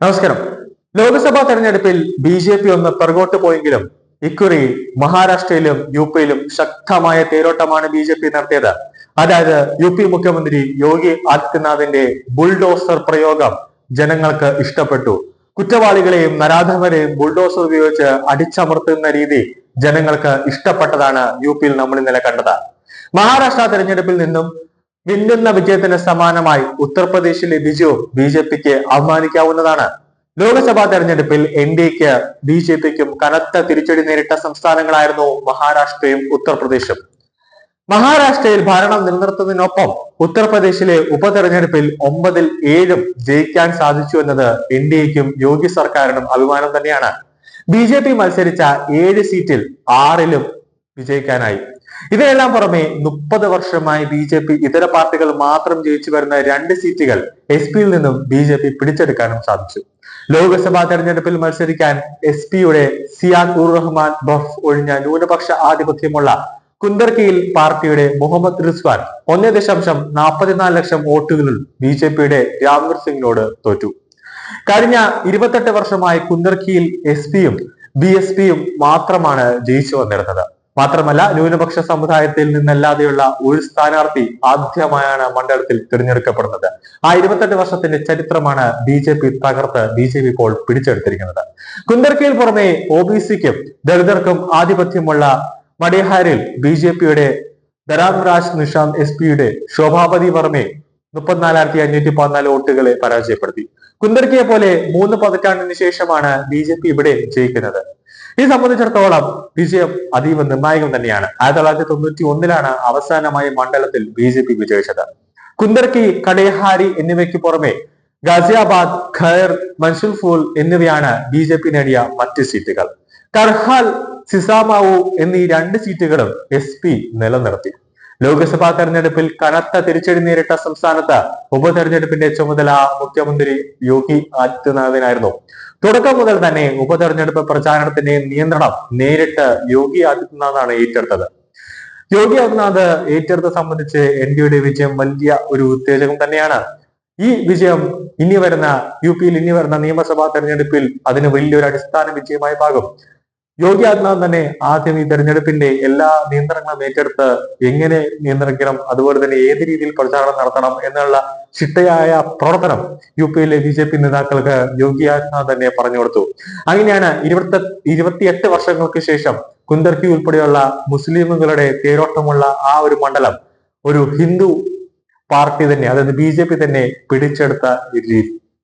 നമസ്കാരം. ലോക്സഭാ തെരഞ്ഞെടുപ്പിൽ B J P ഒന്ന് പിറകോട്ട് പോയെങ്കിലും ഇക്കുറി മഹാരാഷ്ട്രയിലും യു പിയിലും ശക്തമായ തേരോട്ടമാണ് ബി ജെ പി നടത്തിയത്. അതായത് യു പി മുഖ്യമന്ത്രി യോഗി ആദിത്യനാഥിന്റെ ബുൾഡോസർ പ്രയോഗം ജനങ്ങൾക്ക് ഇഷ്ടപ്പെട്ടു. കുറ്റവാളികളെയും നരാധമരെയും ബുൾഡോസർ ഉപയോഗിച്ച് അടിച്ചമർത്തുന്ന രീതി ജനങ്ങൾക്ക് ഇഷ്ടപ്പെട്ടതാണ് യു പിയിൽ നമ്മൾ ഇന്നലെ കണ്ടത്. മഹാരാഷ്ട്ര തെരഞ്ഞെടുപ്പിൽ നിന്നും മിന്നുന്ന വിജയത്തിന് സമാനമായി ഉത്തർപ്രദേശിലെ വിജയവും ബി ജെ പിക്ക് അവമാനിക്കാവുന്നതാണ് ലോക്സഭാ തെരഞ്ഞെടുപ്പിൽ എൻ ഡി എക്ക് ബി ജെ പിക്കും കനത്ത തിരിച്ചടി നേരിട്ട സംസ്ഥാനങ്ങളായിരുന്നു മഹാരാഷ്ട്രയും ഉത്തർപ്രദേശും. മഹാരാഷ്ട്രയിൽ ഭരണം നിലനിർത്തുന്നതിനൊപ്പം ഉത്തർപ്രദേശിലെ ഉപതെരഞ്ഞെടുപ്പിൽ ഒമ്പതിൽ ഏഴും ജയിക്കാൻ സാധിച്ചു എന്നത് എൻ ഡി എക്കും യോഗി സർക്കാരിനും അഭിമാനം തന്നെയാണ്. ബി ജെ പി മത്സരിച്ച ഏഴ് സീറ്റിൽ ആറിലും വിജയിക്കാനായി. ഇതിനെല്ലാം പുറമെ മുപ്പത് വർഷമായി ബി ജെ പി ഇതര പാർട്ടികൾ മാത്രം ജയിച്ചു വരുന്ന രണ്ട് സീറ്റുകൾ എസ് പിയിൽ നിന്നും ബി ജെ പി പിടിച്ചെടുക്കാനും സാധിച്ചു. ലോക്സഭാ തെരഞ്ഞെടുപ്പിൽ മത്സരിക്കാൻ എസ് പിയുടെ സിയാദ് ഉർ റഹ്മാൻ ബഫ് ഒഴിഞ്ഞ ന്യൂനപക്ഷ ആധിപത്യമുള്ള കുന്ദർക്കിയിൽ പാർട്ടിയുടെ മുഹമ്മദ് റിസ്വാൻ ഒന്നേ ദശാംശം നാൽപ്പത്തിനാല് ലക്ഷം വോട്ടുകളിൽ ബി ജെ പിയുടെ രാംവീർ സിംഗിനോട് തോറ്റു. കഴിഞ്ഞ ഇരുപത്തെട്ട് വർഷമായി കുന്ദർക്കിയിൽ എസ് പിയും ബി എസ് പിയും മാത്രമാണ് ജയിച്ചു വന്നിരുന്നത്. മാത്രമല്ല ന്യൂനപക്ഷ സമുദായത്തിൽ നിന്നല്ലാതെയുള്ള ഒരു സ്ഥാനാർത്ഥി ആദ്യമായാണ് മണ്ഡലത്തിൽ തിരഞ്ഞെടുക്കപ്പെടുന്നത്. ആ ഇരുപത്തെട്ട് വർഷത്തിന്റെ ചരിത്രമാണ് ബി ജെ പി തകർത്ത് ബി ജെ പി ഇപ്പോൾ പിടിച്ചെടുത്തിരിക്കുന്നത്. കുന്ദർക്കയിൽ പുറമെ ഒ ബി സിക്കും ദളിതർക്കും ആധിപത്യമുള്ള മടിഹാരിൽ ബി ജെ പിയുടെ ധരാംരാജ് നിഷാന്ത് എസ് പിയുടെ ശോഭാപതി വർമ്മെ മുപ്പത്തിനാലായിരത്തി അഞ്ഞൂറ്റി പതിനാല് വോട്ടുകളെ പരാജയപ്പെടുത്തി. കുന്ദർക്കിയെ പോലെ മൂന്ന് പതിറ്റാണ്ടിന് ശേഷമാണ് ബി ജെ പി ഇവിടെ ജയിക്കുന്നത്. ഇത് സംബന്ധിച്ചിടത്തോളം വിജയം അതീവ നിർണായകം തന്നെയാണ്. ആയിരത്തി തൊള്ളായിരത്തി തൊണ്ണൂറ്റി ഒന്നിലാണ് അവസാനമായി മണ്ഡലത്തിൽ ബി ജെ പി വിജയിച്ചത്. കുന്ദർക്കി കടേഹാരി എന്നിവയ്ക്ക് പുറമെ ഗാസിയാബാദ് ഖൈർ മൻസുൽഫൂൽ എന്നിവയാണ് ബി ജെ പി നേടിയ മറ്റ് സീറ്റുകൾ. കർഹാൽ സിസാമാവു എന്നീ രണ്ട് സീറ്റുകളും എസ് പി നിലനിർത്തി. ലോക്സഭാ തെരഞ്ഞെടുപ്പിൽ കനത്ത തിരിച്ചടി നേരിട്ട സംസ്ഥാനത്ത് ഉപതെരഞ്ഞെടുപ്പിന്റെ ചുമതല മുഖ്യമന്ത്രി യോഗി ആദിത്യനാഥിനായിരുന്നു. തുടക്കം മുതൽ തന്നെ ഉപതെരഞ്ഞെടുപ്പ് പ്രചാരണത്തിന്റെ നിയന്ത്രണം നേരിട്ട് യോഗി ആദിത്യനാഥാണ് ഏറ്റെടുത്തത്. യോഗി ആദിത്യനാഥ് ഏറ്റെടുത്ത സംബന്ധിച്ച് എൻ ഡിയുടെ വിജയം വലിയ ഒരു ഉത്തേജകം തന്നെയാണ്. ഈ വിജയം ഇനി വരുന്ന യു പിയിൽ ഇനി വരുന്ന നിയമസഭാ തെരഞ്ഞെടുപ്പിൽ അതിന് വലിയൊരു അടിസ്ഥാന വിജയമായി പാകും യോഗി ആദിത്യനാഥ് തന്നെ ആദ്യം ഈ തെരഞ്ഞെടുപ്പിന്റെ എല്ലാ നിയന്ത്രണങ്ങളും ഏറ്റെടുത്ത് എങ്ങനെ നിയന്ത്രിക്കണം അതുപോലെ തന്നെ ഏത് രീതിയിൽ പ്രചാരണം നടത്തണം എന്നുള്ള ചിട്ടയായ പ്രവർത്തനം യു പിയിലെ ബി ജെ പി നേതാക്കൾക്ക് യോഗി ആദിത്യനാഥ് തന്നെ പറഞ്ഞു കൊടുത്തു. അങ്ങനെയാണ് ഇരുപത്തി ഇരുപത്തിയെട്ട് വർഷങ്ങൾക്ക് ശേഷം കുന്ദർക്കി ഉൾപ്പെടെയുള്ള മുസ്ലിമുകളുടെ തേരോട്ടമുള്ള ആ ഒരു മണ്ഡലം ഒരു ഹിന്ദു പാർട്ടി തന്നെ അതായത് ബി തന്നെ പിടിച്ചെടുത്ത രീതി.